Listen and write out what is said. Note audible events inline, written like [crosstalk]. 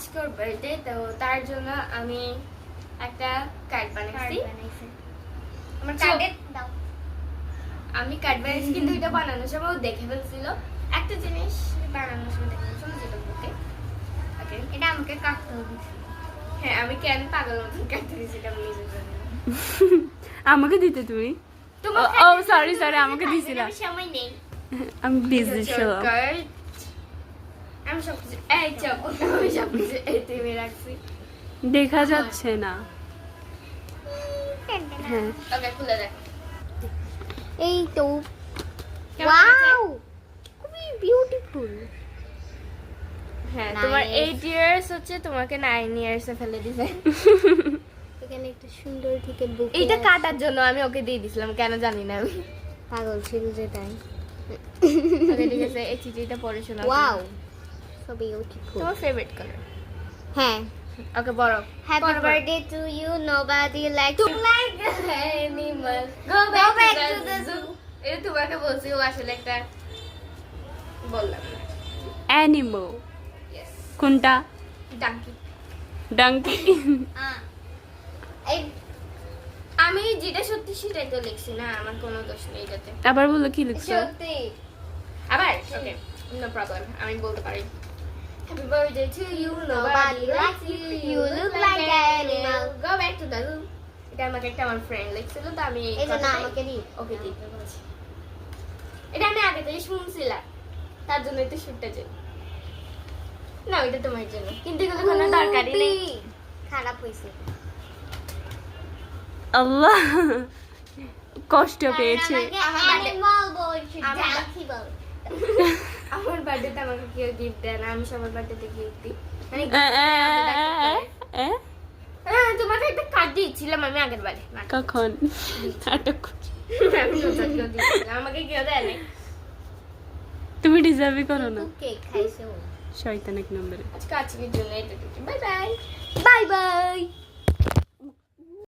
আজকে ওর বার্থডে তো তার জন্য আমি একটা কার্ড বানাইছি। আমার। কার্ডে দাও। আমি কার্ড বানিয়েছি কিন্তু এটা বানানোর সময় ও দেখে ফেলছিল। একটা জিনিস বানানোর সময় দেখে ফেলছিল যেটা বুকে ওকে এটা আমাকে কাটতে হবে। হ্যাঁ আমি কেন পাগল মতন কাটতে দিয়েছিলাম নিজের জন্য। [laughs] আমাকে দিতে তুমি? তোমার ও, সরি sorry, আমাকে দিছিলা। সময় নেই। আমি বিজি ছিলাম। আমি সব এই চপ আমি সব এই টেবিলে রাখছি দেখা যাচ্ছে না। হ্যাঁ। ওকে খুলে দেখ এই তো ওয়াও খুবই বিউটিফুল হ্যাঁ তোমার এইট ইয়ার্স হচ্ছে তোমাকে নাইন ইয়ার্স ফেলে দিছে এখানে একটা সুন্দর থেকে বুক এইটা কাটার জন্য আমি ওকে দিয়ে দিছিলাম কেন জানি না আমি। পাগল ছিল যেটাই [laughs] ওকে ঠিক আছে এই চিঠিটা পড়ে শোনাও। ওয়াও সো বিউটিফুল তোমার ফেভারিট কালার হ্যাঁ। ওকে বড় happy. Birthday to you nobody like To like an animal, go back, to, the zoo. এটা তোমাকে বলছি ও আসলে একটা বললাম না। অ্যানিমো ইয়েস কোনটা? ডাঙ্কি ডাঙ্কি [laughs] এই আমি যেটা সত্যি সেটাই তো লিখছি না আমার কোনো দোষ নেই এটাতে। আবার বলো কি লিখছো? সত্যি। আবার? ওকে নো প্রবলেম আমি বলতে পারি। Happy birthday to you Nobody likes you. You You. Look look like like an animal. Go back to the zoo এটা আমাকে একটা আমার ফ্রেন্ড লিখছিল তো আমি এই জন্য আমাকে দিই ওকে বলছি এটা আমি আগে থেকে শুনছিলাম। তার জন্য একটু শুটটা চাই। না ওইটা তোমার জন্য। কিন্তু এগুলো কোনো দরকারই নেই। খারাপ হয়েছে। আল্লাহ! কষ্ট পেয়েছে। আমার অ্যানিমাল বলছি আমার বার্থডেতে আমাকে কেউ গিফট দেয় না আমি সবার বার্থডেতে গিফট দিই। মানে হ্যাঁ, তোমাকে একটা কার্ড দিয়েছিলাম আমি আগের বারে। কখন? নাটক। আমাকে কেউ দেয় নাই। তুমি ডিজার্ভই করো না। কেক খাইছে শয়তান এক নম্বরে। আজকে আজকের জন্য এটা বাই বাই বাই বাই